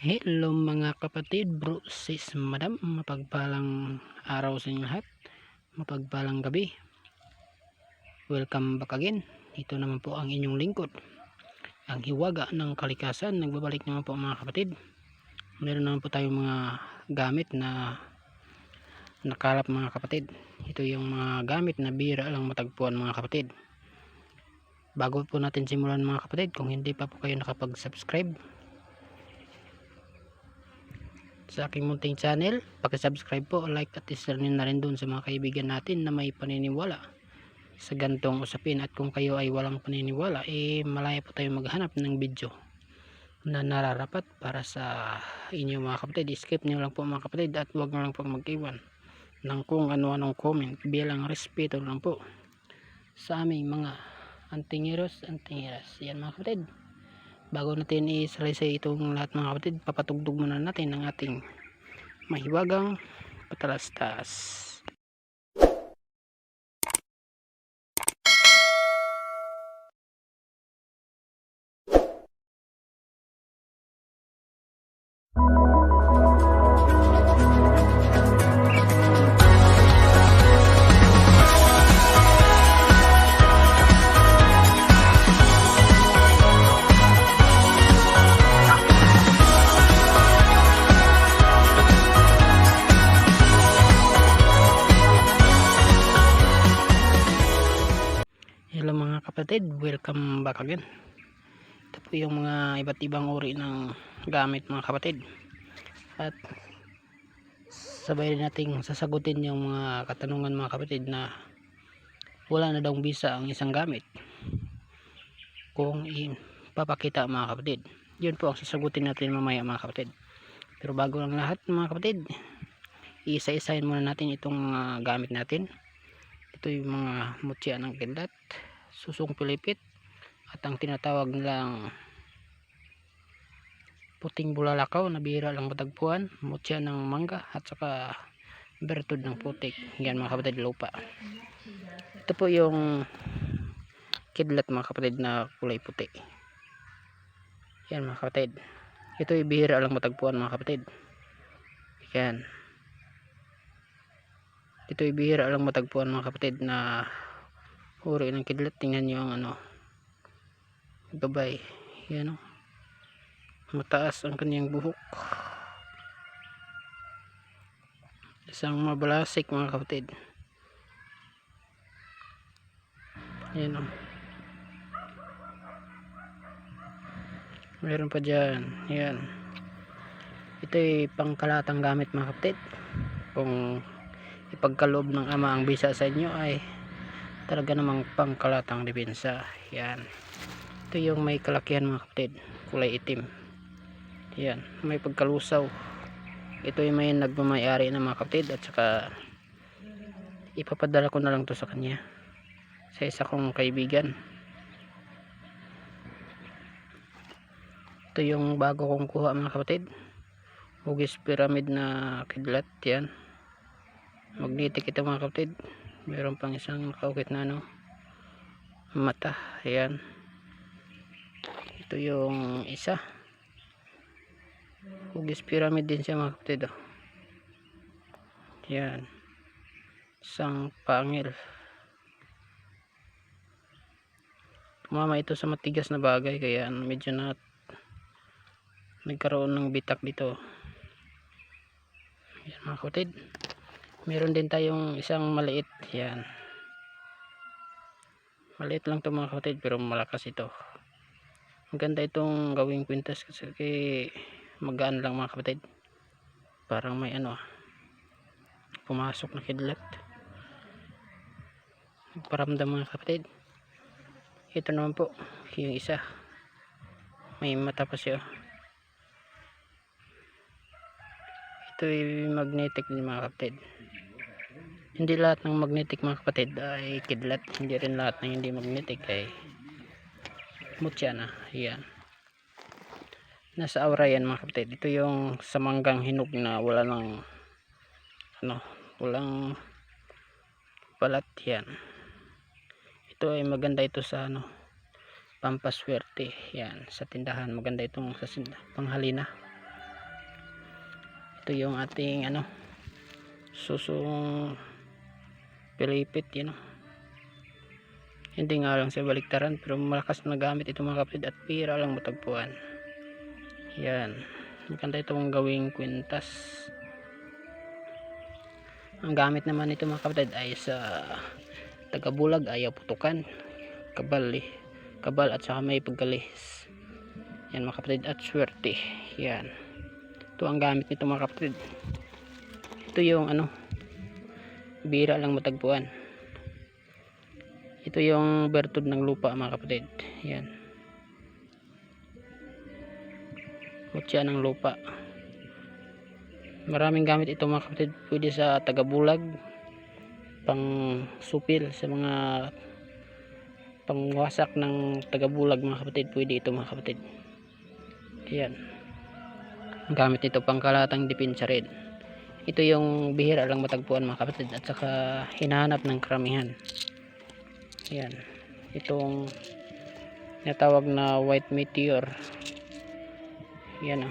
Hello mga kapatid, bro, sis, madam, mapagpalang araw sa inyo lahat, mapagpalang gabi. Welcome back again. Ito naman po ang inyong lingkod. Ang hiwaga ng kalikasan, nagbabalik naman po mga kapatid. Meron naman po tayong mga gamit na nakalap mga kapatid. Ito yung mga gamit na bira lang matagpuan mga kapatid. Bago po natin simulan mga kapatid, kung hindi pa po kayo nakapag-subscribe, sa aking munting channel. Subscribe po, like at ishare nyo na rin dun sa mga kaibigan natin na may paniniwala sa gantong usapin. At kung kayo ay walang paniniwala eh malaya po tayo maghanap ng video na nararapat para sa inyo mga kapatid. Skip nyo lang po mga kapatid at huwag nyo lang po mag-iwan ng kung ano-anong comment. Bilang respeto lang po sa aming mga antingiros antingiras. Yan mga kapatid bago natin isalaysay itong lahat mga kapatid papatugtog muna natin ang ating mahiwagang patalastas kapatid, welcome back again. Ito po yung mga iba't ibang uri ng gamit mga kapatid. At sabay nating sasagutin yung mga katanungan mga kapatid na wala na daw bisa ang isang gamit. Kung ipapakita mga kapatid. Yun po ang sasagutin natin mamaya mga kapatid. Pero bago lang lahat mga kapatid, isa-isahin muna natin itong mga gamit natin ito yung mga mutya ng kidlat susong pilipit at ang tinatawag nilang puting bulalakaw na bihira lang matagpuan mutya ng mangga at saka bertud ng putik. Yan mga kapatid lupa. Ito po yung kidlat mga kapatid na kulay puti. Yan mga kapatid. Ito yung bihira lang matagpuan mga kapatid. Yan. Ito ay bihira lang matagpuan mga kapatid na uri ng kidlat tingnan nyo ang ano gabay. Yan o mataas ang kanyang buhok. Isang mabalasik mga kapatid. Yan o meron pa dyan. Yan. Ito ay pangkalatang gamit mga kapatid. Kung ipagkaloob ng ama ang bisa sa inyo ay talaga namang pangkalatang depensa. Yan. Ito yung may kalakihan mga kapatid. Kulay itim. Yan. May pagkalusaw. Ito yung may nagmamayari ng mga kapatid. At saka ipapadala ko na lang to sa kanya. Sa isa kong kaibigan. Ito yung bago kong kuha mga kapatid. Hugis pyramid na kidlat. Yan. Magnetic ito mga kapatid meron pang isang kaukit na ano mata. Ayan. Ito yung isa. Hugis pyramid din siya mga kapatid oh. isang pangil. Tumama ito sa matigas na bagay kaya medyo na nagkaroon ng bitak dito. Ayan mga kapatid meron din tayong isang maliit yan. Maliit lang to mga kapatid pero malakas ito. Maganda itong gawing kwintas kasi magaan lang mga kapatid. Parang may ano pumasok na kidlat. Paramdam mga kapatid. Ito naman po yung isa. May mata pa siya. Ito ay magnetic din mga kapatid hindi lahat ng magnetic mga kapatid ay kidlat. Hindi rin lahat ng hindi magnetic ay mutya na. Yan nasa aura yan mga kapatid. Ito yung samanggang hinog na wala ng ano walang balat. Yan ito ay maganda ito sa ano pampaswerte. Yan sa tindahan. Maganda itong sa panghalina. Ito yung ating ano susung pilipit yun know. hindi nga lang sa baliktaran pero malakas na gamit ito mga kapatid at pira lang matagpuan. Yan. Maganda itong gawing kwintas. Ang gamit naman nito mga kapatid ay sa tagabulag ayaw putukan. Kabal eh. Kabal at saka may pagkalihis yan mga kapatid at swerte. Yan. Ito ang gamit nito mga kapatid. Ito yung ano bira lang matagpuan. Ito yung bertud ng lupa mga kapatid. Yan. Kutya ng lupa. Maraming gamit ito mga kapatid. Pwede sa tagabulag pang supil sa mga pangwasak ng tagabulag mga kapatid. Pwede ito mga kapatid. Yan. Gamit ito pang kalatang depensa rin ito yung bihira lang matagpuan mga kapatid at saka hinahanap ng karamihan. Yan itong natawag na white meteor. Yan o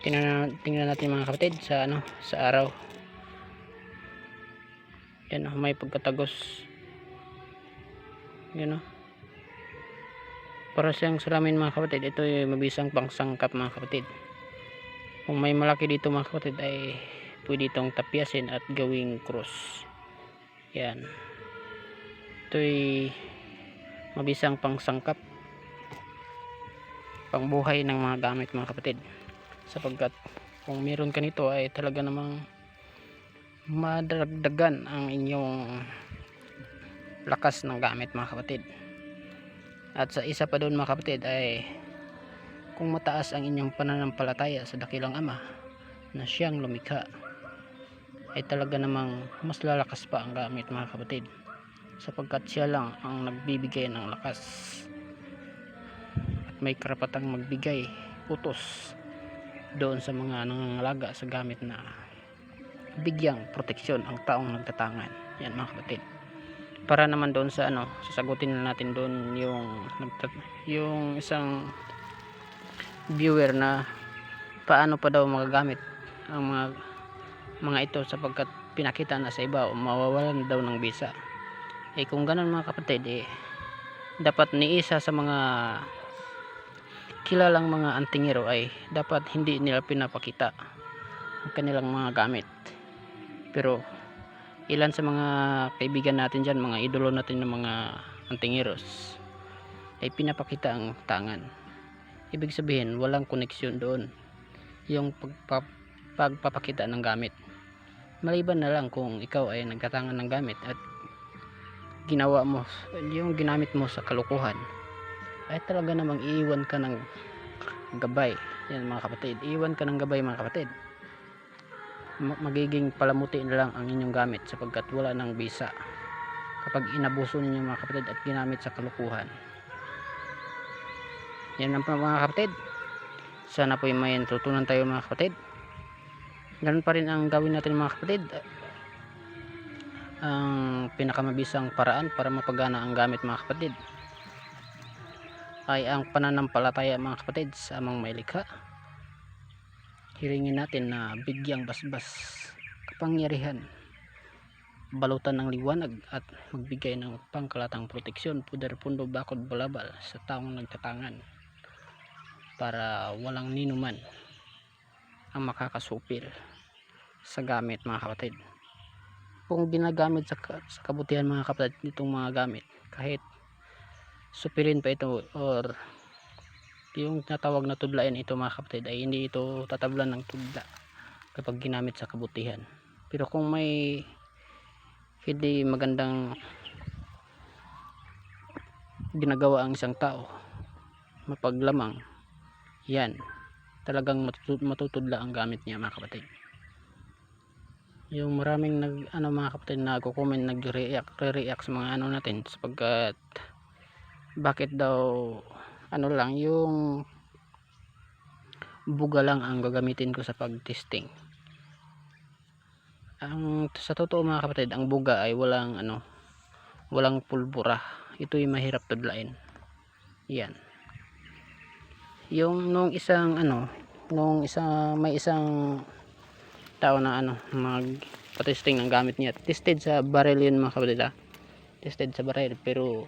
tingnan, tingnan natin mga kapatid sa ano sa araw. Yan o may pagkatagos. Yan o para siyang salamin mga kapatid ito yung mabisang pangsangkap mga kapatid kung may malaki dito mga kapatid ay pwede itong tapyasin at gawing cross. Yan. Ito'y mabisang pangsangkap pangbuhay ng mga gamit mga kapatid. Sapagkat kung meron ka nito ay talaga namang madaragdagan ang inyong lakas ng gamit mga kapatid. At sa isa pa doon mga kapatid ay kung mataas ang inyong pananampalataya sa dakilang ama na siyang lumikha ay talaga namang mas lalakas pa ang gamit mga kapatid sapagkat siya lang ang nagbibigay ng lakas at may karapatang magbigay utos doon sa mga nangangalaga sa gamit na bigyang proteksyon ang taong nagtatangan. Yan mga kapatid. Para naman doon sa ano sasagutin na natin doon yung yung isang viewer na paano pa daw magagamit ang mga mga ito sapagkat pinakita na sa iba o mawawalan daw ng visa eh kung ganun mga kapatid eh dapat ni isa sa mga kilalang mga antingero ay dapat hindi nila pinapakita ang kanilang mga gamit. Pero ilan sa mga kaibigan natin dyan mga idolo natin ng mga antingeros ay pinapakita ang tangan ibig sabihin walang koneksyon doon. Yung pagpa, pagpapakita ng gamit. Maliban na lang kung ikaw ay nagkatangan ng gamit at ginawa mo yung ginamit mo sa kalukuhan ay talaga namang iiwan ka ng gabay. Yan mga kapatid. Iiwan ka ng gabay mga kapatid. Ma- magiging palamuti na lang ang inyong gamit sapagkat wala ng bisa kapag inabuso ninyo mga kapatid at ginamit sa kalukuhan yan lang po mga kapatid. Sana po may natutunan tayo mga kapatid. Ganun pa rin ang gawin natin mga kapatid. Ang pinakamabisang paraan para mapagana ang gamit mga kapatid ay ang pananampalataya mga kapatid sa amang may likha hiringin natin na bigyang basbas kapangyarihan balutan ng liwanag at magbigay ng pangkalatang proteksyon puder pundo bakod balabal sa taong nagtatangan para walang ninuman ang makakasupil sa gamit mga kapatid. Kung ginagamit sa, sa kabutihan mga kapatid itong mga gamit kahit supilin pa ito or yung natawag na tudlain ito mga kapatid ay hindi ito tatablan ng tudla kapag ginamit sa kabutihan. Pero kung may hindi magandang ginagawa ang isang tao mapaglamang yan. Talagang matut matutudla ang gamit niya mga kapatid. Yung maraming nag ano mga kapatid na comment nagre-react re-react sa mga ano natin sapagkat bakit daw ano lang yung buga lang ang gagamitin ko sa pag-testing. Ang sa totoo mga kapatid ang buga ay walang ano walang pulbura. Ito yung mahirap tudlain. Yan yung nung isang ano nung isa may isang tao na ano mag patesting ng gamit niya. Tested sa barrel yun mga kapatid ha tested sa barrel pero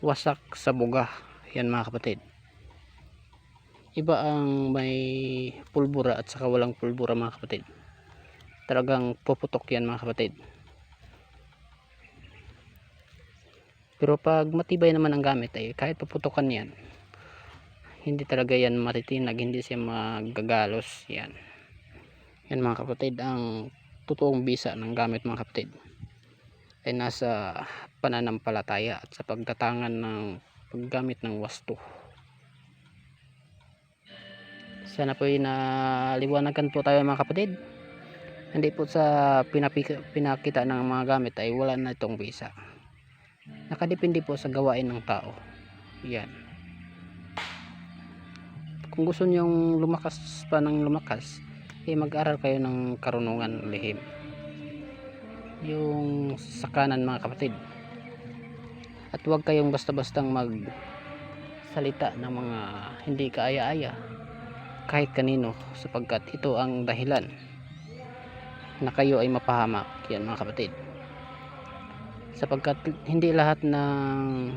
wasak sa buga. Yan mga kapatid. Iba ang may pulbura at saka walang pulbura mga kapatid. Talagang puputok yan mga kapatid. Pero pag matibay naman ang gamit ay kahit puputokan yan hindi talaga yan matitinag hindi siya magagalos yan. Yan mga kapatid ang totoong bisa ng gamit mga kapatid ay nasa pananampalataya at sa pagtatangan ng paggamit ng wasto. Sana po naliwanagan po tayo mga kapatid. Hindi po sa pinakita ng mga gamit ay wala na itong bisa. Nakadepende po sa gawain ng tao. Yan kung gusto nyong lumakas pa ng lumakas eh mag-aral kayo ng karunungan lihim. Yung sakanan mga kapatid. At huwag kayong basta-bastang mag salita ng mga hindi kaaya-aya kahit kanino sapagkat ito ang dahilan na kayo ay mapahamak. Yan mga kapatid. Sapagkat hindi lahat ng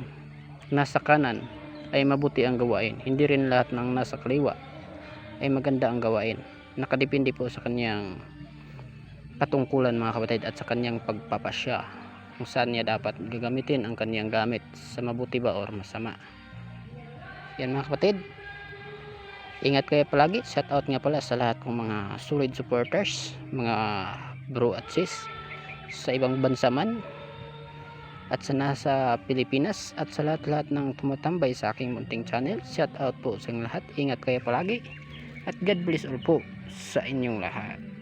nasa kanan ay mabuti ang gawain. Hindi rin lahat ng nasa kaliwa ay maganda ang gawain. Nakadepende po sa kanyang katungkulan mga kapatid at sa kanyang pagpapasya. Kung saan niya dapat gagamitin ang kanyang gamit sa mabuti ba or masama. Yan mga kapatid. Ingat kayo palagi. Shout out nga pala sa lahat ng mga solid supporters mga bro at sis sa ibang bansa man at sa nasa Pilipinas at sa lahat-lahat ng tumatambay sa aking munting channel shout out po sa lahat. Ingat kayo palagi. At God bless all po sa inyong lahat